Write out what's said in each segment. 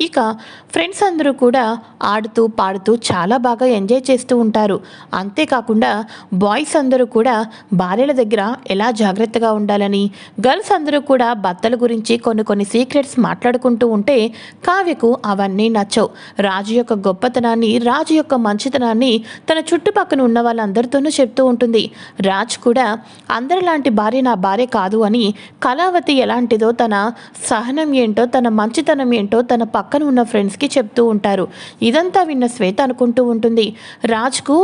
ఇక ఫ్రెండ్స్ అందరూ కూడా ఆడుతూ పాడుతూ చాలా బాగా ఎంజాయ్ చేస్తూ ఉంటారు. అంతేకాకుండా బాయ్స్ అందరూ కూడా భార్యల దగ్గర ఎలా జాగ్రత్తగా ఉండాలని గర్ల్స్ అందరూ కూడా భర్తల గురించి కొన్ని కొన్ని సీక్రెట్స్ మాట్లాడుకుంటూ ఉంటే కావ్యకు అవన్నీ నచ్చవు. రాజు యొక్క గొప్పతనాన్ని రాజు యొక్క మంచితనాన్ని తన చుట్టుపక్కన ఉన్న వాళ్ళందరితోనూ చెప్తూ ఉంటుంది. రాజ్ కూడా అందరిలాంటి భార్య నా భార్య కాదు అని కళావతి ఎలాంటిదో తన సహనం ఏంటో తన మంచితనం ఏంటో తన పక్కన ఉన్న ఫ్రెండ్స్కి చెప్తూ ఉంటారు. ఇదంతా విన్న శ్వేత అనుకుంటూ ఉంటుంది. రాజ్కు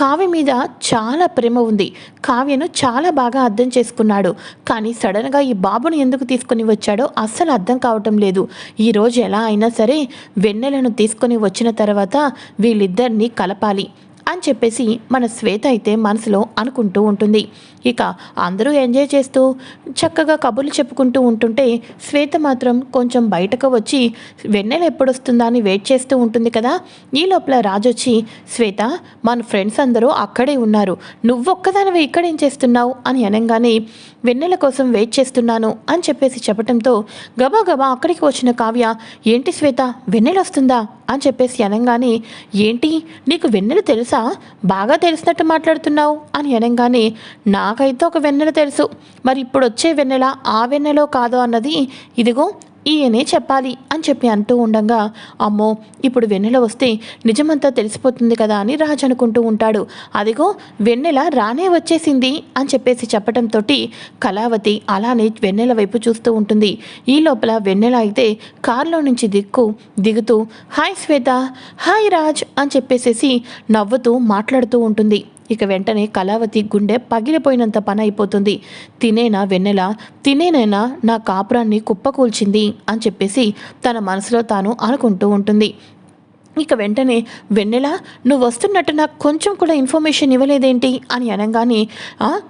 కావ్య మీద చాలా ప్రేమ ఉంది. కావ్యను చాలా బాగా అర్థం చేసుకున్నాడు. కానీ సడన్గా ఈ బాబుని ఎందుకు తీసుకొని వచ్చాడో అస్సలు అర్థం కావటం లేదు. ఈరోజు ఎలా అయినా సరే వెన్నెలను తీసుకొని వచ్చిన తర్వాత వీళ్ళిద్దరినీ కలపాలి అని చెప్పేసి మన శ్వేత అయితే మనసులో అనుకుంటూ ఉంటుంది. ఇక అందరూ ఎంజాయ్ చేస్తూ చక్కగా కబుర్లు చెప్పుకుంటూ ఉంటుంటే శ్వేత మాత్రం కొంచెం బయటకు వచ్చి వెన్నెల ఎప్పుడొస్తుందా? అని వెయిట్ చేస్తూ ఉంటుంది కదా. ఈ లోపల రాజు వచ్చి శ్వేత మన ఫ్రెండ్స్ అందరూ అక్కడే ఉన్నారు. నువ్వొక్కదానివే ఇక్కడేం చేస్తున్నావు? అని అనగానే వెన్నెల కోసం వెయిట్ చేస్తున్నాను అని చెప్పేసి చెప్పడంతో గబా గబా అక్కడికి వచ్చిన కావ్య ఏంటి శ్వేత వెన్నెల వస్తుందా అని చెప్పేసి అనగానే ఏంటి నీకు వెన్నెల తెలుసా? బాగా తెలిసినట్టు మాట్లాడుతున్నావు అని అనగానే నాకైతే ఒక వెన్నెల తెలుసు. మరి ఇప్పుడు వచ్చే వెన్నెల ఆ వెన్నెలో కాదో అన్నది ఇదిగో ఈయనే చెప్పాలి అని చెప్పి అంటూ ఉండగా అమ్మో ఇప్పుడు వెన్నెల వస్తే నిజమంతా తెలిసిపోతుంది కదా అని రాజు అనుకుంటూ ఉంటాడు. అదిగో వెన్నెల రానే వచ్చేసింది అని చెప్పేసి చెప్పటంతో కళావతి అలానే వెన్నెల వైపు చూస్తూ ఉంటుంది. ఈ లోపల వెన్నెల అయితే కారులో నుంచి దిక్కు దిగుతూ హాయ్ శ్వేత హాయ్ రాజ్ అని చెప్పేసేసి నవ్వుతూ మాట్లాడుతూ ఉంటుంది. ఇక వెంటనే కళావతి గుండె పగిలిపోయినంత పని అయిపోతుంది. తినేనా వెన్నెల? తినేనైనా నా కాపురాన్ని కుప్పకూల్చింది అని చెప్పేసి తన మనసులో తాను అనుకుంటూ ఉంటుంది. ఇక వెంటనే వెన్నెల? నువ్వు వస్తున్నట్టు నాకు కొంచెం కూడా ఇన్ఫర్మేషన్ ఇవ్వలేదేంటి? అని అనగానే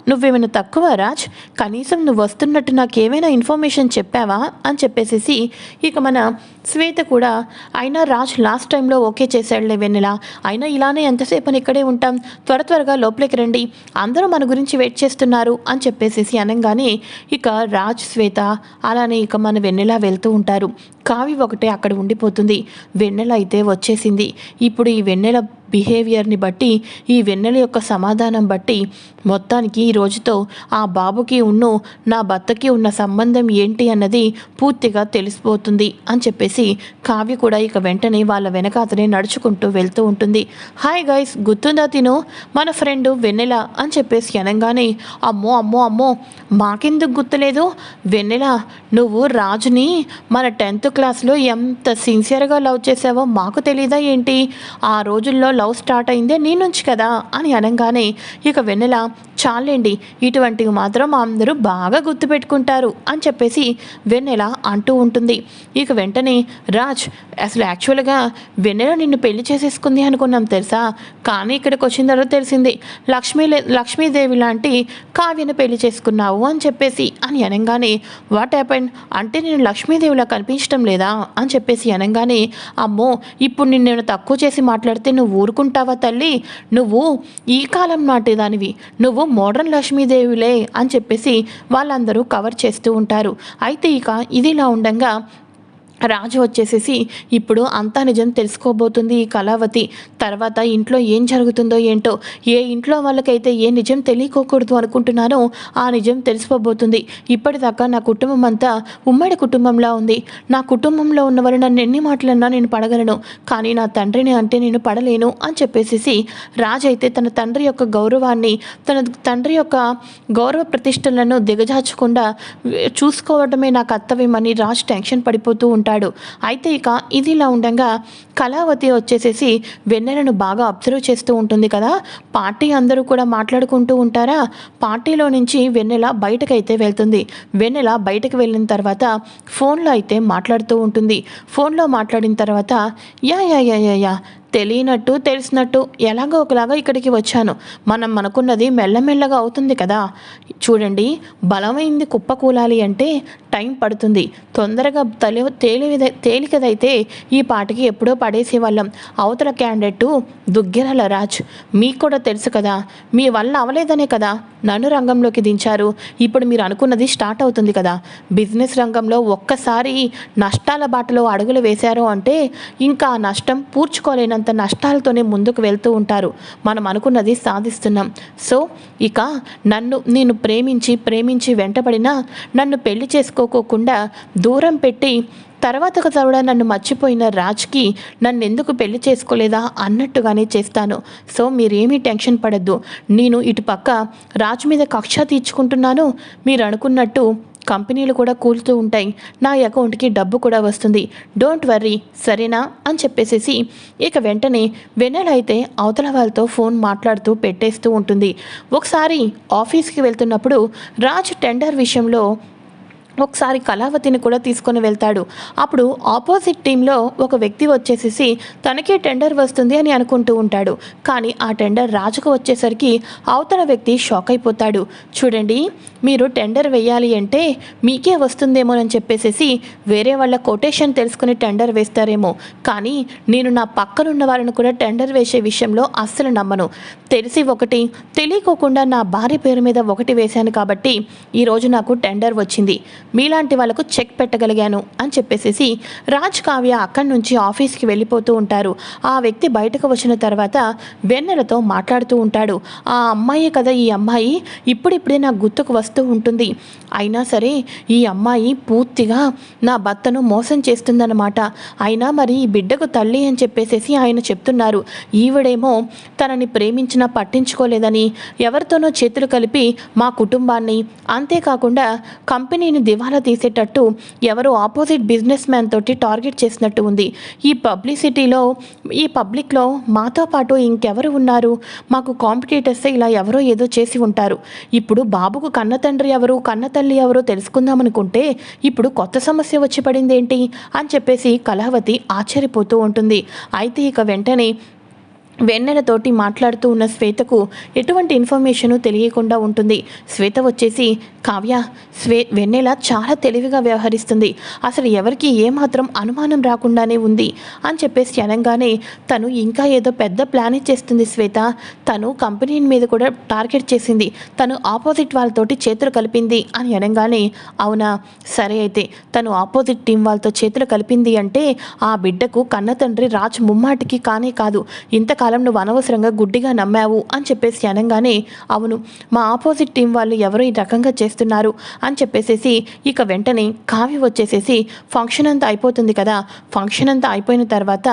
నువ్వేమైనా తక్కువ రాజ్? కనీసం నువ్వు వస్తున్నట్టు నాకు ఏమైనా ఇన్ఫర్మేషన్ చెప్పావా? అని చెప్పేసేసి ఇక మన శ్వేత కూడా అయినా రాజ్ లాస్ట్ టైంలో ఓకే చేశాడులే వెన్నెల. అయినా ఇలానే ఎంతసేపు అని ఇక్కడే ఉంటాం. త్వర త్వరగా లోపలికి రండి. అందరూ మన గురించి వెయిట్ చేస్తున్నారు అని చెప్పేసేసి అనగానే ఇక రాజ్ శ్వేత అలానే ఇక మన వెన్నెల వెళ్తూ ఉంటారు. కావి ఒకటే అక్కడ ఉండిపోతుంది. వెన్నెల అయితే వచ్చేసింది. ఇప్పుడు ఈ వెన్నెల బిహేవియర్ని బట్టి ఈ వెన్నెల యొక్క సమాధానం బట్టి మొత్తానికి ఈ రోజుతో ఆ బాబుకి ఉన్ను నా భర్తకి ఉన్న సంబంధం ఏంటి అన్నది పూర్తిగా తెలిసిపోతుంది అని చెప్పేసి కావ్య కూడా ఇక వెంటనే వాళ్ళ వెనకాతనే నడుచుకుంటూ వెళ్తూ ఉంటుంది. హాయ్ గైస్ గుర్తుందా తిను? మన ఫ్రెండ్ వెన్నెల అని చెప్పేసి అనగానే అమ్మో అమ్మో అమ్మో మాకెందుకు గుర్తులేదు? వెన్నెల నువ్వు రాజుని మన టెన్త్ క్లాస్లో ఎంత సిన్సియర్గా లవ్ చేసావో మాకు తెలీదా ఏంటి? ఆ రోజుల్లో లవ్ స్టార్ట్ అయిందే నీ నుంచి కదా అని అనగానే ఇక వెన్నెల చాలండి ఇటువంటివి మాత్రం అందరూ బాగా గుర్తుపెట్టుకుంటారు అని చెప్పేసి వెన్నెల అంటూ ఉంటుంది. ఇక వెంటనే రాజ్ అసలు యాక్చువల్గా వెన్నెల నిన్ను పెళ్ళి చేసేసుకుంది అనుకున్నాం తెలుసా? కానీ ఇక్కడికి వచ్చిన తర్వాత తెలిసింది లక్ష్మీ లక్ష్మీదేవి లాంటి కావ్యను పెళ్ళి చేసుకున్నావు అని చెప్పేసి అని అనగానే వాట్ హ్యాపెండ్? అంటే నేను లక్ష్మీదేవిలా కనిపించడం లేదా? అని చెప్పేసి అనగానే అమ్మో ఇప్పుడు నిన్ను నేను తక్కువ చేసి మాట్లాడితే నువ్వు ఊరు ఊరుకుంటావా తల్లి? నువ్వు ఈ కాలం నాటి దానివి. నువ్వు మోడర్న్ లక్ష్మీదేవిలే అని చెప్పేసి వాళ్ళందరూ కవర్ చేస్తూ ఉంటారు. అయితే ఇక ఇది ఇలా ఉండగా రాజు వచ్చేసేసి ఇప్పుడు అంతా నిజం తెలుసుకోబోతుంది ఈ కళావతి. తర్వాత ఇంట్లో ఏం జరుగుతుందో ఏంటో ఏ ఇంట్లో వాళ్ళకైతే ఏ నిజం తెలియకోకూడదు అనుకుంటున్నానో ఆ నిజం తెలిసిపోబోతుంది. ఇప్పటిదాకా నా కుటుంబం అంతా ఉమ్మడి కుటుంబంలా ఉంది. నా కుటుంబంలో ఉన్నవారు నన్ను ఎన్ని మాటలన్నా నేను పడగలను కానీ నా తండ్రిని అంటే నేను పడలేను అని చెప్పేసేసి రాజు అయితే తన తండ్రి యొక్క గౌరవాన్ని తన తండ్రి యొక్క గౌరవ ప్రతిష్టలను దిగజార్చకుండా చూసుకోవడమే నా కర్తవ్యమని రాజ్ టెన్షన్ పడిపోతూ ఉంటాడు. అయితే ఇక ఇది ఇలా ఉండగా కళావతి వచ్చేసేసి వెన్నెలను బాగా అబ్జర్వ్ చేస్తూ ఉంటుంది కదా. పార్టీ అందరూ కూడా మాట్లాడుకుంటూ ఉంటారా? పార్టీలో నుంచి వెన్నెల బయటకైతే వెళ్తుంది. వెన్నెల బయటకు వెళ్ళిన తర్వాత ఫోన్లో అయితే మాట్లాడుతూ ఉంటుంది. ఫోన్లో మాట్లాడిన తర్వాత yeah yeah yeah yeah yeah తెలియనట్టు తెలిసినట్టు ఎలాగో ఒకలాగా ఇక్కడికి వచ్చాను. మనం మనకున్నది మెల్లమెల్లగా అవుతుంది కదా. చూడండి బలమైంది కుప్పకూలాలి అంటే టైం పడుతుంది. తొందరగా తలి తేలి తేలికదైతే ఈ పాటకి ఎప్పుడో పడేసేవాళ్ళం. అవతల క్యాండిడేట్ దుగ్గిరల రాజ్. మీకు కూడా తెలుసు కదా మీ వల్ల అవలేదనే కదా నన్ను రంగంలోకి దించారు. ఇప్పుడు మీరు అనుకున్నది స్టార్ట్ అవుతుంది కదా. బిజినెస్ రంగంలో ఒక్కసారి నష్టాల బాటలో అడుగులు వేశారు అంటే ఇంకా నష్టం పూడ్చుకోలేనంత నష్టాలతోనే ముందుకు వెళ్తూ ఉంటారు. మనం అనుకున్నది సాధిస్తున్నాం. సో ఇక నన్ను నేను ప్రేమించి ప్రేమించి వెంటబడినా నన్ను పెళ్ళి చేసుకోకోకుండా దూరం పెట్టి తర్వాత చదవడా నన్ను మర్చిపోయిన రాజ్కి నన్ను ఎందుకు పెళ్ళి చేసుకోలేదా అన్నట్టుగానే చేస్తాను. సో మీరేమీ టెన్షన్ పడద్దు. నేను ఇటు పక్క రాజు మీద కక్ష తీర్చుకుంటున్నాను. మీరు అనుకున్నట్టు కంపెనీలు కూడా కూలుతూ ఉంటాయి. నా అకౌంట్కి డబ్బు కూడా వస్తుంది. డోంట్ వర్రీ సరేనా? అని చెప్పేసేసి ఇక వెంటనే వెన్నెల అయితే అవతల వాళ్ళతో ఫోన్ మాట్లాడుతూ పెట్టేస్తూ ఉంటుంది. ఒకసారి ఆఫీస్కి వెళ్తున్నప్పుడు రాజ్ టెండర్ విషయంలో ఒకసారి కళావతిని కూడా తీసుకొని వెళ్తాడు. అప్పుడు ఆపోజిట్ టీంలో ఒక వ్యక్తి వచ్చేసేసి తనకే టెండర్ వస్తుంది అని అనుకుంటూ ఉంటాడు. కానీ ఆ టెండర్ రాజుకు వచ్చేసరికి అవతల వ్యక్తి షాక్ అయిపోతాడు. చూడండి మీరు టెండర్ వేయాలి అంటే మీకే వస్తుందేమోనని చెప్పేసేసి వేరే వాళ్ళ కొటేషన్ తెలుసుకుని టెండర్ వేస్తారేమో. కానీ నేను నా పక్కనున్న వాళ్ళని కూడా టెండర్ వేసే విషయంలో అస్సలు నమ్మను. తెలిసి ఒకటి తెలియకోకుండా నా భార్య పేరు మీద ఒకటి వేశాను కాబట్టి ఈరోజు నాకు టెండర్ వచ్చింది. మీలాంటి వాళ్ళకు చెక్ పెట్టగలిగాను అని చెప్పేసేసి రాజ్ కావ్య అక్కడి నుంచి ఆఫీస్కి వెళ్ళిపోతూ ఉంటారు. ఆ వ్యక్తి బయటకు వచ్చిన తర్వాత వెన్నెలతో మాట్లాడుతూ ఉంటాడు. ఆ అమ్మాయి కదా ఈ అమ్మాయి? ఇప్పుడిప్పుడే నా గుర్తుకు వస్తూ ఉంటుంది. అయినా సరే ఈ అమ్మాయి పూర్తిగా నా భర్తను మోసం చేస్తుందన్నమాట. అయినా మరి ఈ బిడ్డకు తల్లి అని చెప్పేసేసి ఆయన చెప్తున్నారు. ఈవిడేమో తనని ప్రేమించినా పట్టించుకోలేదని ఎవరితోనో చేతులు కలిపి మా కుటుంబాన్ని అంతేకాకుండా కంపెనీని దివాలా తీసేటట్టు ఎవరో ఆపోజిట్ బిజినెస్ మ్యాన్ తోటి టార్గెట్ చేసినట్టు ఉంది. ఈ పబ్లిసిటీలో ఈ పబ్లిక్లో మాతో పాటు ఇంకెవరు ఉన్నారు? మాకు కాంపిటీటర్స్ ఇలా ఎవరో ఏదో చేసి ఉంటారు. ఇప్పుడు బాబుకు కన్న తండ్రి ఎవరు కన్న తల్లి ఎవరో తెలుసుకుందామనుకుంటే ఇప్పుడు కొత్త సమస్య వచ్చి పడింది ఏంటి అని చెప్పేసి కళావతి ఆశ్చర్యపోతూ ఉంటుంది. అయితే ఇక వెంటనే వెన్నెలతోటి మాట్లాడుతూ ఉన్న శ్వేతకు ఎటువంటి ఇన్ఫర్మేషను తెలియకుండా ఉంటుంది. శ్వేత వచ్చేసి కావ్య శ్వే వెన్నెల చాలా తెలివిగా వ్యవహరిస్తుంది. అసలు ఎవరికి ఏమాత్రం అనుమానం రాకుండానే ఉంది అని చెప్పేసి అనగానే తను ఇంకా ఏదో పెద్ద ప్లాన్ చేస్తుంది శ్వేత. తను కంపెనీ మీద కూడా టార్గెట్ చేసింది. తను ఆపోజిట్ వాళ్ళతోటి చేతులు కలిపింది అని అనగానే అవునా? సరే అయితే తను ఆపోజిట్ టీం వాళ్ళతో చేతులు కలిపింది అంటే ఆ బిడ్డకు కన్న తండ్రి రాజ్ ముమ్మాటికి కానే కాదు. ఇంతకాలం నువ్వు అనవసరంగా గుడ్డిగా నమ్మావు అని చెప్పేసి అనగానే అవును మా ఆపోజిట్ టీం వాళ్ళు ఎవరు ఈ రకంగా చేస్తున్నారు అని చెప్పేసేసి ఇక వెంటనే కావ్య వచ్చేసేసి ఫంక్షన్ అంతా అయిపోతుంది కదా ఫంక్షన్ అంతా అయిపోయిన తర్వాత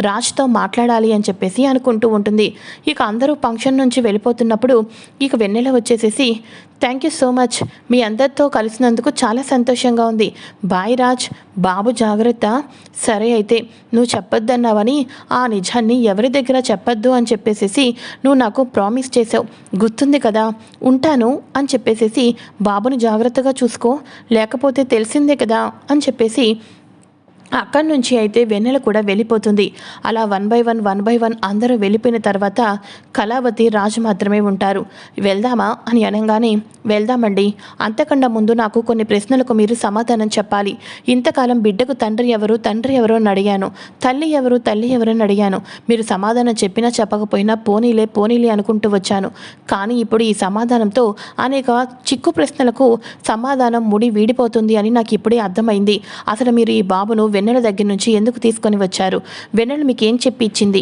రాజ్తో మాట్లాడాలి అని చెప్పేసి అనుకుంటూ ఉంటుంది. ఇక అందరూ ఫంక్షన్ నుంచి వెళ్ళిపోతున్నప్పుడు ఇక వెన్నెల వచ్చేసేసి థ్యాంక్ యూ సో మచ్ మీ అందరితో కలిసినందుకు చాలా సంతోషంగా ఉంది. బాయ్ రాజ్ బాబు జాగ్రత్త. సరే అయితే నువ్వు చెప్పొద్దన్నావని ఆ నిజాన్ని ఎవరి దగ్గర చెప్పొద్దు అని చెప్పేసేసి నువ్వు నాకు ప్రామిస్ చేసావు గుర్తుంది కదా? ఉంటాను అని చెప్పేసేసి బాబుని జాగ్రత్తగా చూసుకో. లేకపోతే తెలిసిందే కదా? అని చెప్పేసి అక్కడి నుంచి అయితే వెన్నెల కూడా వెళ్ళిపోతుంది. అలా one by one one by one అందరూ వెళ్ళిపోయిన తర్వాత కళావతి రాజు మాత్రమే ఉంటారు. వెళ్దామా అని అనగానే వెళ్దామండి. అంతకన్నా ముందు నాకు కొన్ని ప్రశ్నలకు మీరు సమాధానం చెప్పాలి. ఇంతకాలం బిడ్డకు తండ్రి ఎవరు తండ్రి ఎవరో అని అడిగాను. తల్లి ఎవరు తల్లి ఎవరు అని అడిగాను. మీరు సమాధానం చెప్పినా చెప్పకపోయినా పోనీలే పోనీలే అనుకుంటూ వచ్చాను. కానీ ఇప్పుడు ఈ సమాధానంతో అనేక చిక్కు ప్రశ్నలకు సమాధానం ముడి వీడిపోతుంది అని నాకు ఇప్పుడే అర్థమైంది. అసలు మీరు ఈ బాబును వెన్నెల దగ్గర నుంచి ఎందుకు తీసుకొని వచ్చారు? వెన్నెల మీకు ఏం చెప్పి ఇచ్చింది?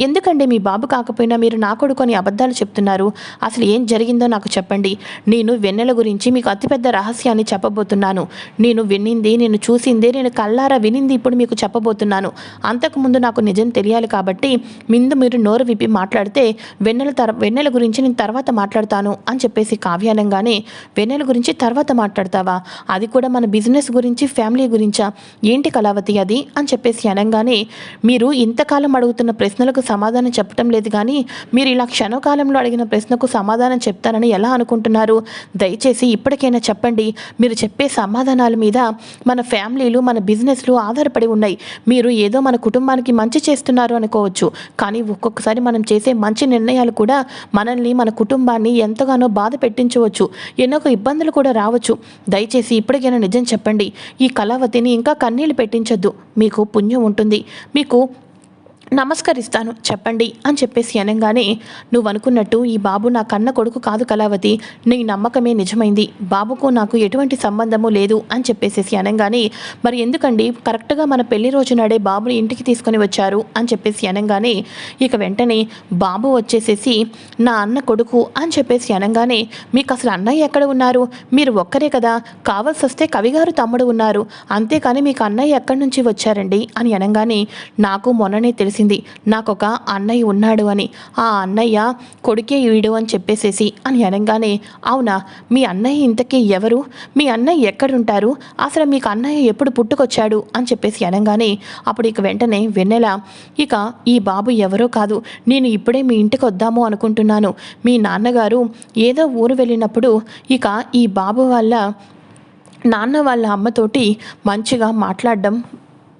ఎందుకండి మీ బాబు కాకపోయినా మీరు నా కొడుకొని అబద్ధాలు చెప్తున్నారు? అసలు ఏం జరిగిందో నాకు చెప్పండి. నేను వెన్నెల గురించి మీకు అతిపెద్ద రహస్యాన్ని చెప్పబోతున్నాను. నేను విన్నింది నేను చూసింది నేను కళ్ళారా వినింది ఇప్పుడు మీకు చెప్పబోతున్నాను. అంతకుముందు నాకు నిజం తెలియాలి కాబట్టి ముందు మీరు నోరు విప్పి మాట్లాడితే వెన్నెల తర వెన్నెల గురించి నేను తర్వాత మాట్లాడతాను అని చెప్పేసి కావ్యానంగానే వెన్నెల గురించి తర్వాత మాట్లాడతావా? అది కూడా మన బిజినెస్ గురించి ఫ్యామిలీ గురించా? ఏంటి కళావతి అది? అని చెప్పేసి అనగానే మీరు ఇంతకాలం అడుగుతున్న ప్రశ్నలకు సమాధానం చెప్పటం లేదు కానీ మీరు ఇలా క్షణకాలంలో అడిగిన ప్రశ్నకు సమాధానం చెప్తానని ఎలా అనుకుంటున్నారు? దయచేసి ఇప్పటికైనా చెప్పండి. మీరు చెప్పే సమాధానాల మీద మన ఫ్యామిలీలు మన బిజినెస్లు ఆధారపడి ఉన్నాయి. మీరు ఏదో మన కుటుంబానికి మంచి చేస్తున్నారు అనుకోవచ్చు. కానీ ఒక్కొక్కసారి మనం చేసే మంచి నిర్ణయాలు కూడా మనల్ని మన కుటుంబాన్ని ఎంతగానో బాధ పెట్టించవచ్చు. ఎన్నో ఇబ్బందులు కూడా రావచ్చు. దయచేసి ఇప్పటికైనా నిజం చెప్పండి. ఈ కళావతిని ఇంకా కన్నీళ్ళు పెట్టించొద్దు. మీకు పుణ్యం ఉంటుంది. మీకు నమస్కరిస్తాను చెప్పండి అని చెప్పేసి అనగానే నువ్వు అనుకున్నట్టు ఈ బాబు నా కన్న కొడుకు కాదు కళావతి. నీ నమ్మకమే నిజమైంది. బాబుకు నాకు ఎటువంటి సంబంధము లేదు అని చెప్పేసేసి అనగానే మరి ఎందుకండి? కరెక్ట్గా మన పెళ్ళి రోజు నాడే బాబుని ఇంటికి తీసుకొని వచ్చారు అని చెప్పేసి అనగానే ఇక వెంటనే బాబు వచ్చేసేసి నా అన్న కొడుకు అని చెప్పేసి అనగానే మీకు అసలు అన్నయ్య ఎక్కడ ఉన్నారు? మీరు ఒక్కరే కదా. కావాల్సి వస్తే కవిగారు తమ్ముడు ఉన్నారు. అంతేకాని మీకు అన్నయ్య ఎక్కడి నుంచి వచ్చారండి? అని అనగానే నాకు మొన్ననే తెలిసింది తెలిసింది నాకొక అన్నయ్య ఉన్నాడు అని. ఆ అన్నయ్య కొడుకే వీడు అని చెప్పేసేసి అని అనగానే అవునా? మీ అన్నయ్య ఇంతకీ ఎవరు? మీ అన్నయ్య ఎక్కడుంటారు? అసలు మీకు అన్నయ్య ఎప్పుడు పుట్టుకొచ్చాడు? అని చెప్పేసి అనగానే అప్పుడు ఇక వెంటనే వెన్నెల ఇక ఈ బాబు ఎవరో కాదు. నేను ఇప్పుడే మీ ఇంటికి వద్దాము అనుకుంటున్నాను. మీ నాన్నగారు ఏదో ఊరు వెళ్ళినప్పుడు ఇక ఈ బాబు వాళ్ళ నాన్న వాళ్ళ అమ్మతోటి మంచిగా మాట్లాడడం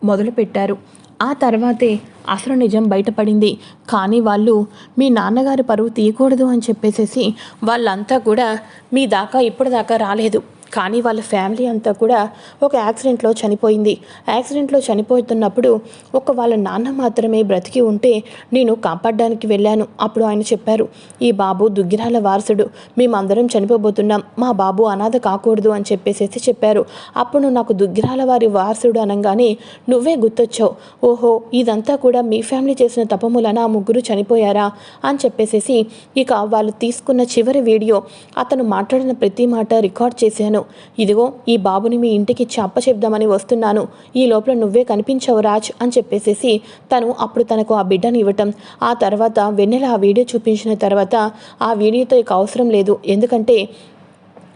మొదలుపెట్టారు. ఆ తర్వాతే అసలు నిజం బయటపడింది. కానీ వాళ్ళు మీ నాన్నగారి పరువు తీయకూడదు అని చెప్పేసేసి వాళ్ళంతా కూడా మీ దాకా ఇప్పుడు దాకా రాలేదు. కానీ వాళ్ళ ఫ్యామిలీ అంతా కూడా ఒక యాక్సిడెంట్లో చనిపోయింది. యాక్సిడెంట్లో చనిపోతున్నప్పుడు ఒక వాళ్ళ నాన్న మాత్రమే బ్రతికి ఉంటే నేను కాపాడడానికి వెళ్ళాను అప్పుడు ఆయన చెప్పారు. ఈ బాబు దుగ్గిరాల వారసుడు. మేమందరం చనిపోబోతున్నాం. మా బాబు అనాథ కాకూడదు అని చెప్పేసేసి చెప్పారు. అప్పుడు నాకు దుగ్గిరాల వారి వారసుడు అనగానే నువ్వే గుర్తొచ్చావు. ఓహో ఇదంతా కూడా మీ ఫ్యామిలీ చేసిన తపములన? ఆ ముగ్గురు చనిపోయారా? అని చెప్పేసేసి ఇక వాళ్ళు తీసుకున్న చివరి వీడియో అతను మాట్లాడిన ప్రతి మాట రికార్డ్ చేశాను. ఇదిగో ఈ బాబుని మీ ఇంటికి ఇచ్చి అప్పచెప్దామని వస్తున్నాను. ఈ లోపల నువ్వే కనిపించవు రాజ్ అని చెప్పేసేసి తను అప్పుడు తనకు ఆ బిడ్డని ఇవ్వటం. ఆ తర్వాత వెన్నెల ఆ వీడియో చూపించిన తర్వాత ఆ వీడియోతో ఇక అవసరం లేదు. ఎందుకంటే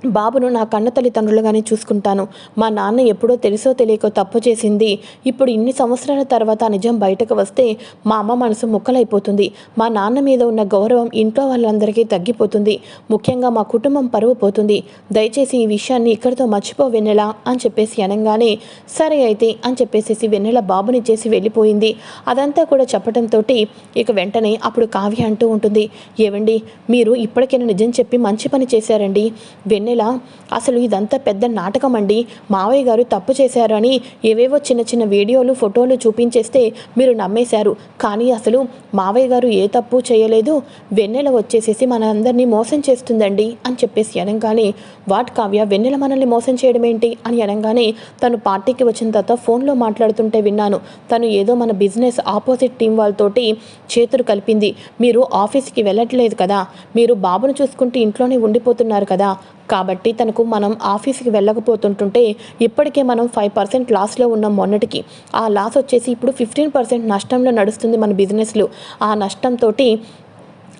బాబును నా కన్న తల్లిదండ్రులుగానే చూసుకుంటాను. మా నాన్న ఎప్పుడో తెలుసో తెలియకో తప్పు చేసింది. ఇప్పుడు ఇన్ని సంవత్సరాల తర్వాత నిజం బయటకు వస్తే మా అమ్మ మనసు ముక్కలైపోతుంది. మా నాన్న మీద ఉన్న గౌరవం ఇంట్లో వాళ్ళందరికీ తగ్గిపోతుంది. ముఖ్యంగా మా కుటుంబం పరువు పోతుంది. దయచేసి ఈ విషయాన్ని ఇక్కడితో మర్చిపో వెన్నెల అని చెప్పేసి అనగానే సరే అయితే అని చెప్పేసి వెన్నెల బాబుని చేసి వెళ్ళిపోయింది. అదంతా కూడా చెప్పడంతో ఇక వెంటనే అప్పుడు కావ్య అంటూ ఉంటుంది ఏవండి మీరు ఇప్పటికైనా నిజం చెప్పి మంచి పని చేశారండి. వెన్నెల అసలు ఇదంతా పెద్ద నాటకం అండి. మావయ్య గారు తప్పు చేశారు అని ఏవేవో చిన్న చిన్న వీడియోలు ఫోటోలు చూపించేస్తే మీరు నమ్మేశారు. కానీ అసలు మావయ్య గారు ఏ తప్పు చేయలేదు. వెన్నెల వచ్చేసేసి మనందరినీ మోసం చేస్తుందండి అని చెప్పేసి అనగానే వాట్ కావ్య వెన్నెల మనల్ని మోసం చేయడం ఏంటి అని అనగానే తను పార్టీకి వచ్చిన తర్వాత ఫోన్లో మాట్లాడుతుంటే విన్నాను. తను ఏదో మన బిజినెస్ ఆపోజిట్ టీం వాళ్ళతోటి చేతులు కలిపింది. మీరు ఆఫీస్కి వెళ్ళట్లేదు కదా. మీరు బాబును చూసుకుంటూ ఇంట్లోనే ఉండిపోతున్నారు కదా. కాబట్టి తనకు మనం ఆఫీస్కి వెళ్ళకపోతుంటుంటే ఇప్పటికే మనం ఫైవ్ పర్సెంట్ లాస్లో ఉన్నాం మొన్నటికి. ఆ లాస్ వచ్చేసి ఇప్పుడు ఫిఫ్టీన్ పర్సెంట్ నష్టంలో నడుస్తుంది మన బిజినెస్లో. ఆ నష్టంతో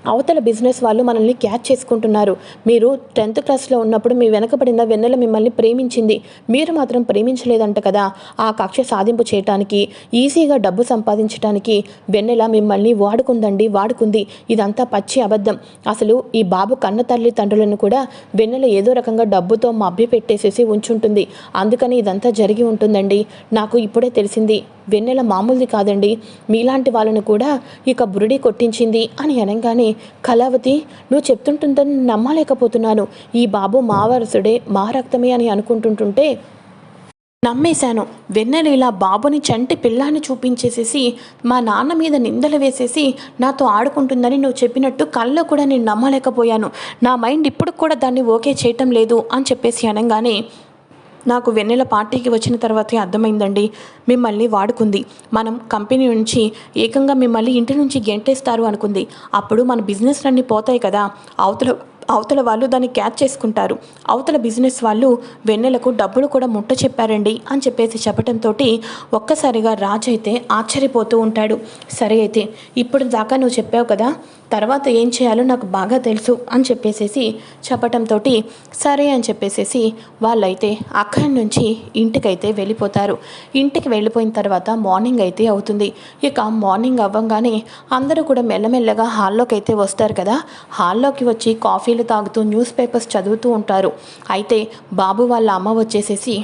అవతల బిజినెస్ వాళ్ళు మనల్ని క్యాచ్ చేసుకుంటున్నారు. మీరు టెన్త్ క్లాస్లో ఉన్నప్పుడు మీ వెనకబడిన వెన్నెల మిమ్మల్ని ప్రేమించింది. మీరు మాత్రం ప్రేమించలేదంట కదా. ఆ కక్ష సాధింపు చేయటానికి ఈజీగా డబ్బు సంపాదించడానికి వెన్నెల మిమ్మల్ని వాడుకుందండి వాడుకుంది. ఇదంతా పచ్చి అబద్ధం. అసలు ఈ బాబు కన్న తల్లి తండ్రులను కూడా వెన్నెల ఏదో రకంగా డబ్బుతో మభ్య పెట్టేసేసి ఉంచుంటుంది. అందుకని ఇదంతా జరిగి ఉంటుందండి. నాకు ఇప్పుడే తెలిసింది. వెన్నెల మామూలుది కాదండి. మీలాంటి వాళ్ళను కూడా ఇక బురుడి కొట్టించింది అని అనగానే కళావతి నువ్వు చెప్తుంటుందని నమ్మలేకపోతున్నాను. ఈ బాబు మా వారసుడే మా రక్తమే అని అనుకుంటుంటుంటే నమ్మేశాను. వెన్నెల ఇలా బాబుని చంటి పిల్లాన్ని చూపించేసేసి మా నాన్న మీద నిందలు వేసేసి నాతో ఆడుకుంటుందని నువ్వు చెప్పినట్టు కళ్ళలో కూడా నేను నమ్మలేకపోయాను. నా మైండ్ ఇప్పుడు కూడా దాన్ని ఓకే చేయటం లేదు అని చెప్పేసి అనగానే నాకు వెన్నెల పార్టీకి వచ్చిన తర్వాతే అర్థమైందండి. మిమ్మల్ని వాడుకుంది. మనం కంపెనీ నుంచి ఏకంగా మిమ్మల్ని ఇంటి నుంచి గెంటేస్తారు అనుకుంది. అప్పుడు మన బిజినెస్లన్నీ పోతాయి కదా. అవతల అవతల వాళ్ళు దాన్ని క్యాచ్ చేసుకుంటారు. అవతల బిజినెస్ వాళ్ళు వెన్నెలకు డబ్బులు కూడా ముట్ట చెప్పారండి అని చెప్పేసి చెప్పడంతో ఒక్కసారిగా రాజు అయితే ఆశ్చర్యపోతూ ఉంటాడు. సరే అయితే ఇప్పుడు దాకా నువ్వు చెప్పావు కదా తర్వాత ఏం చేయాలో నాకు బాగా తెలుసు అని చెప్పేసేసి చెప్పటంతో సరే అని చెప్పేసేసి వాళ్ళైతే అక్కడి నుంచి ఇంటికైతే వెళ్ళిపోతారు. ఇంటికి వెళ్ళిపోయిన తర్వాత మార్నింగ్ అయితే అవుతుంది. ఇక మార్నింగ్ అవ్వగానే అందరూ కూడా మెల్లమెల్లగా హాల్లోకి అయితే వస్తారు కదా. హాల్లోకి వచ్చి కాఫీలు తాగుతూ న్యూస్ పేపర్స్ చదువుతూ ఉంటారు. అయితే బాబు వాళ్ళ అమ్మ వచ్చేసేసి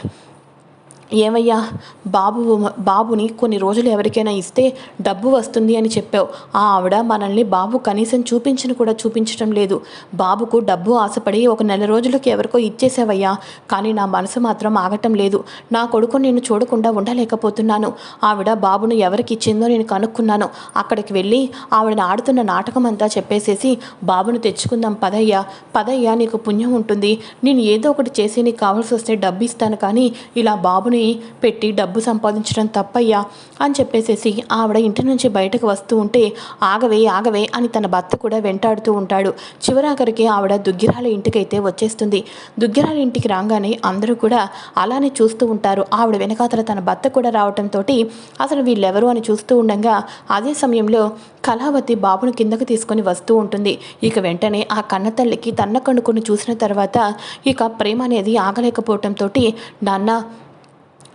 ఏమయ్యా? బాబు బాబుని కొన్ని రోజులు ఎవరికైనా ఇస్తే డబ్బు వస్తుంది అని చెప్పావు. ఆ ఆవిడ మనల్ని బాబు కనీసం చూపించను కూడా చూపించడం లేదు. బాబుకు డబ్బు ఆశపడి ఒక నెల రోజులకి ఎవరికో ఇచ్చేసావయ్యా. కానీ నా మనసు మాత్రం ఆగటం లేదు. నా కొడుకు నేను చూడకుండా ఉండలేకపోతున్నాను. ఆవిడ బాబును ఎవరికి ఇచ్చిందో నేను కనుక్కున్నాను. అక్కడికి వెళ్ళి ఆవిడని ఆడుతున్న నాటకం అంతా చెప్పేసేసి బాబును తెచ్చుకుందాం పదయ్యా. పదయ్యా నీకు పుణ్యం ఉంటుంది. నేను ఏదో ఒకటి చేసి నీకు కావాల్సి వస్తే డబ్బు ఇస్తాను కానీ ఇలా బాబుని పెట్టి డబ్బు సంపాదించడం తప్పయ్యా అని చెప్పేసేసి ఆవిడ ఇంటి నుంచి బయటకు వస్తూ ఉంటే ఆగవే ఆగవే అని తన భర్త కూడా వెంటాడుతూ ఉంటాడు. చివరాఖరికి ఆవిడ దుగ్గిరాల ఇంటికైతే వచ్చేస్తుంది. దుగ్గిరాల ఇంటికి రాగానే అందరూ కూడా అలానే చూస్తూ ఉంటారు. ఆవిడ వెనకాతల తన భర్త కూడా రావడంతో అసలు వీళ్ళెవరు అని చూస్తూ ఉండగా అదే సమయంలో కళావతి బాబును కిందకు తీసుకొని వస్తూ ఉంటుంది. ఇక వెంటనే ఆ కన్న తల్లికి తన్న కనుకొని చూసిన తర్వాత ఇక ప్రేమ అనేది ఆగలేకపోవటంతో నాన్న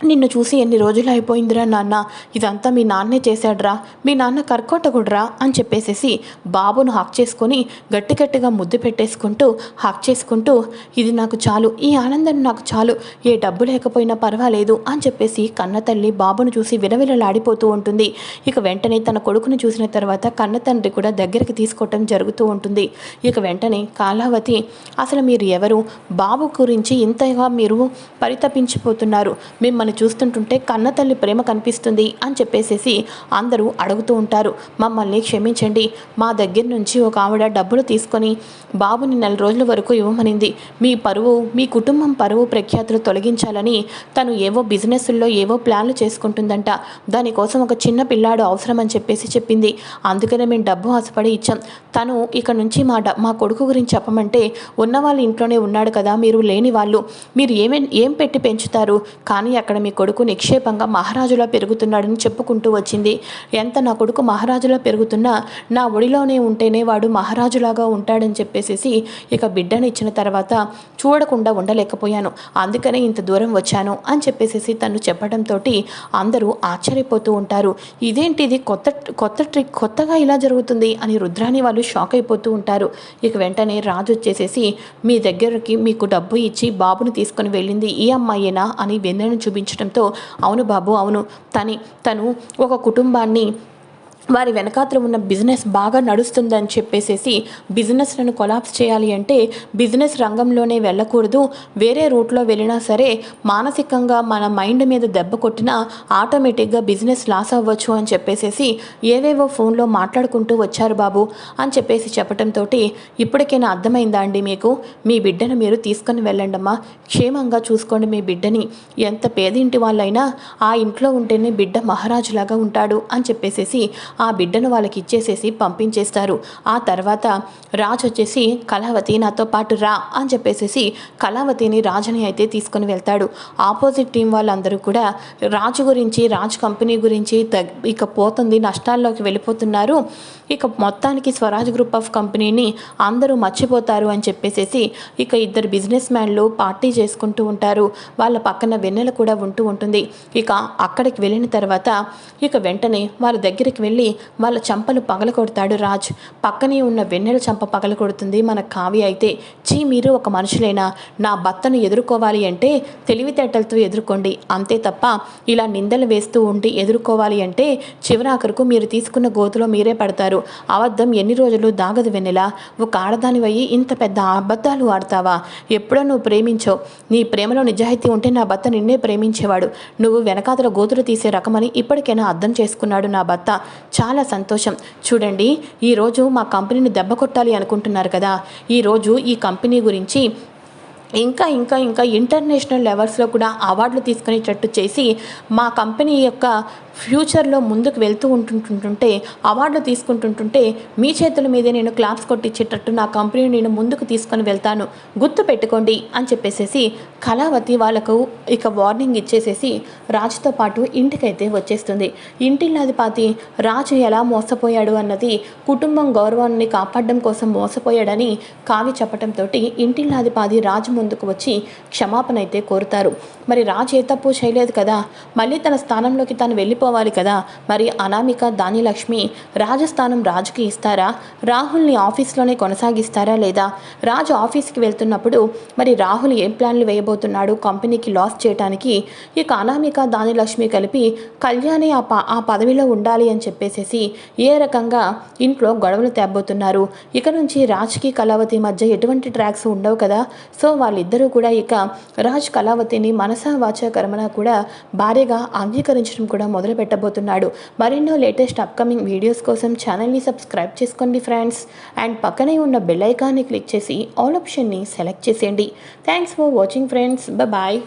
నిన్ను చూసి ఎన్ని రోజులు అయిపోయిందిరా నాన్న? ఇదంతా మీ నాన్నే చేశాడ్రా. మీ నాన్న కర్కొట్టకూడరా అని చెప్పేసేసి బాబును హక్ చేసుకొని గట్టి గట్టిగా ముద్దు పెట్టేసుకుంటూ హక్ చేసుకుంటూ ఇది నాకు చాలు ఈ ఆనందం నాకు చాలు ఏ డబ్బు లేకపోయినా పర్వాలేదు అని చెప్పేసి కన్న తల్లి బాబును చూసి విలవిలలాడిపోతూ ఉంటుంది. ఇక వెంటనే తన కొడుకుని చూసిన తర్వాత కన్న తండ్రి కూడా దగ్గరికి తీసుకోవటం జరుగుతూ ఉంటుంది. ఇక వెంటనే కాలావతి అసలు మీరు ఎవరు? బాబు గురించి ఇంతగా మీరు పరితపించిపోతున్నారు. మిమ్మల్ని చూస్తుంటుంటే కన్న తల్లి ప్రేమ కనిపిస్తుంది అని చెప్పేసేసి అందరూ అడుగుతూ ఉంటారు. మమ్మల్ని క్షమించండి. మా దగ్గర నుంచి ఒక ఆవిడ డబ్బులు తీసుకొని బాబుని నెల రోజుల వరకు ఇవ్వమనింది. మీ పరువు మీ కుటుంబం పరువు ప్రఖ్యాతులు తొలగించాలని తను ఏవో బిజినెస్ల్లో ఏవో ప్లాన్లు చేసుకుంటుందంట. దానికోసం ఒక చిన్న పిల్లాడు అవసరం అని చెప్పేసి చెప్పింది. అందుకనే మేము డబ్బు ఆశపడి ఇచ్చాం. తను ఇక్కడ నుంచి మా డ మా కొడుకు గురించి చెప్పమంటే ఉన్న వాళ్ళ ఇంట్లోనే ఉన్నాడు కదా మీరు లేని వాళ్ళు. మీరు ఏమే ఏం పెట్టి పెంచుతారు? కానీ అక్కడ మీ కొడుకు నిక్షేపంగా మహారాజులా పెరుగుతున్నాడని చెప్పుకుంటూ వచ్చింది. ఎంత నా కొడుకు మహారాజులా పెరుగుతున్నా నా ఒడిలోనే ఉంటేనే వాడు మహారాజులాగా ఉంటాడని చెప్పేసేసి ఇక బిడ్డను ఇచ్చిన తర్వాత చూడకుండా ఉండలేకపోయాను. అందుకనే ఇంత దూరం వచ్చాను అని చెప్పేసేసి తను చెప్పడంతో అందరూ ఆశ్చర్యపోతూ ఉంటారు. ఇదేంటిది? కొత్త కొత్త ట్రిక్ కొత్తగా ఇలా జరుగుతుంది అని రుద్రాని వాళ్ళు షాక్ అయిపోతూ ఉంటారు. ఇక వెంటనే రాజు వచ్చేసేసి మీ దగ్గరకి మీకు డబ్బు ఇచ్చి బాబుని తీసుకొని వెళ్ళింది ఈ అమ్మాయేనా? అని వెన్నెను చూపించడంతో అవును బాబు అవును. తని తను ఒక కుటుంబాన్ని వారి వెనకాతల ఉన్న బిజినెస్ బాగా నడుస్తుందని చెప్పేసేసి బిజినెస్లను కొలాప్స్ చేయాలి అంటే బిజినెస్ రంగంలోనే వెళ్ళకూడదు. వేరే రూట్లో వెళ్ళినా సరే మానసికంగా మన మైండ్ మీద దెబ్బ కొట్టినా ఆటోమేటిక్గా బిజినెస్ లాస్ అవ్వచ్చు అని చెప్పేసేసి ఏవేవో ఫోన్లో మాట్లాడుకుంటూ వచ్చారు బాబు అని చెప్పేసి చెప్పడంతో ఇప్పటికైనా అర్థమైందా అండి మీకు? మీ బిడ్డను మీరు తీసుకొని వెళ్ళండమ్మా క్షేమంగా చూసుకోండి మీ బిడ్డని. ఎంత పేదింటి వాళ్ళైనా ఆ ఇంట్లో ఉంటేనే బిడ్డ మహారాజులాగా ఉంటాడు అని చెప్పేసేసి ఆ బిడ్డను వాళ్ళకి ఇచ్చేసేసి పంపించేస్తారు. ఆ తర్వాత రాజు వచ్చేసి కళావతి నాతో పాటు రా అని చెప్పేసేసి కళావతిని రాజుని అయితే తీసుకొని వెళ్తాడు. ఆపోజిట్ టీం వాళ్ళందరూ కూడా రాజు గురించి రాజు కంపెనీ గురించి తగ్- ఇక పోతుంది నష్టాల్లోకి వెళ్ళిపోతున్నారు. ఇక మొత్తానికి స్వరాజ్ గ్రూప్ ఆఫ్ కంపెనీని అందరూ మర్చిపోతారు అని చెప్పేసేసి ఇక ఇద్దరు బిజినెస్ మ్యాన్లు పార్టీ చేసుకుంటూ ఉంటారు. వాళ్ళ పక్కన వెన్నెల కూడా ఉంటూ ఉంటుంది. ఇక అక్కడికి వెళ్ళిన తర్వాత ఇక వెంటనే వాళ్ళ దగ్గరికి వెళ్ళి వాళ్ళ చంపలు పగల కొడతాడు రాజ్. పక్కనే ఉన్న వెన్నెల చంప పగల కొడుతుంది మన కావ్య అయితే చీ మీరు ఒక మనుషులైనా? నా భర్తను ఎదుర్కోవాలి అంటే తెలివితేటలతో ఎదుర్కోండి. అంతే తప్ప ఇలా నిందలు వేస్తూ ఉండి ఎదుర్కోవాలి అంటే చివరాఖరుకు మీరు తీసుకున్న గోతులో మీరే పడతారు. అబద్ధం ఎన్ని రోజులు దాగదు వెన్నెల? ఒక ఆడదానివయ్యి ఇంత పెద్ద అబద్ధాలు ఆడతావా? ఎప్పుడో నువ్వు ప్రేమించో. నీ ప్రేమలో నిజాయితీ ఉంటే నా భర్త నిన్నే ప్రేమించేవాడు. నువ్వు వెనకాతల గోతులు తీసే రకమని ఇప్పటికైనా అర్థం చేసుకున్నాడు నా భర్త. చాలా సంతోషం. చూడండి ఈరోజు మా కంపెనీని దెబ్బ కొట్టాలి అనుకుంటున్నారు కదా. ఈరోజు ఈ కంపెనీ గురించి ఇంకా ఇంకా ఇంకా ఇంటర్నేషనల్ లెవెల్స్లో కూడా అవార్డులు తీసుకునేటట్టు చేసి మా కంపెనీ యొక్క ఫ్యూచర్లో ముందుకు వెళ్తూ ఉంటుంటుంటుంటే అవార్డులు తీసుకుంటుంటుంటే మీ చేతుల మీదే నేను క్లాప్స్ కొట్టించేటట్టు నా కంపెనీ నేను ముందుకు తీసుకొని వెళ్తాను. గుర్తు పెట్టుకోండి అని చెప్పేసేసి కళావతి వాళ్ళకు ఇక వార్నింగ్ ఇచ్చేసేసి రాజుతో పాటు ఇంటికైతే వచ్చేస్తుంది. ఇంటిల్లాధిపాతి రాజు ఎలా మోసపోయాడు అన్నది కుటుంబం గౌరవాన్ని కాపాడడం కోసం మోసపోయాడని కావి చెప్పడంతో ఇంటిల్లాధిపాది రాజు ముందుకు వచ్చి క్షమాపణ అయితే కోరుతారు. మరి రాజు ఏ తప్పు చేయలేదు కదా? మళ్ళీ తన స్థానంలోకి తను వెళ్ళిపోవాలి కదా? మరి అనామిక దానిలక్ష్మి రాజస్థానం రాజుకి ఇస్తారా? రాహుల్ని ఆఫీస్లోనే కొనసాగిస్తారా లేదా? రాజు ఆఫీస్కి వెళ్తున్నప్పుడు మరి రాహుల్ ఏం ప్లాన్లు వేయబోతున్నాడు? కంపెనీకి లాస్ చేయడానికి ఇక అనామిక దానిలక్ష్మి కలిపి కళ్యాణి ఆ ప ఆ పదవిలో ఉండాలి అని చెప్పేసేసి ఏ రకంగా ఇంట్లో గొడవలు తేబోతున్నారు? ఇక నుంచి రాజ్కి కళావతి మధ్య ఎటువంటి ట్రాక్స్ ఉండవు కదా? సో వాళ్ళిద్దరూ కూడా ఇక రాజ్ కళావతిని మనసా వాచ కర్మన కూడా భార్యగా అంగీకరించడం కూడా మొదలు పెట్టబోతున్నాడు. మరెన్నో లేటెస్ట్ అప్కమింగ్ వీడియోస్ కోసం ఛానల్ని సబ్స్క్రైబ్ చేసుకోండి ఫ్రెండ్స్ అండ్ పక్కనే ఉన్న బెల్ ఐకాన్ని క్లిక్ చేసి ఆల్ ఆప్షన్ని సెలెక్ట్ చేసేయండి. Thanks for watching friends bye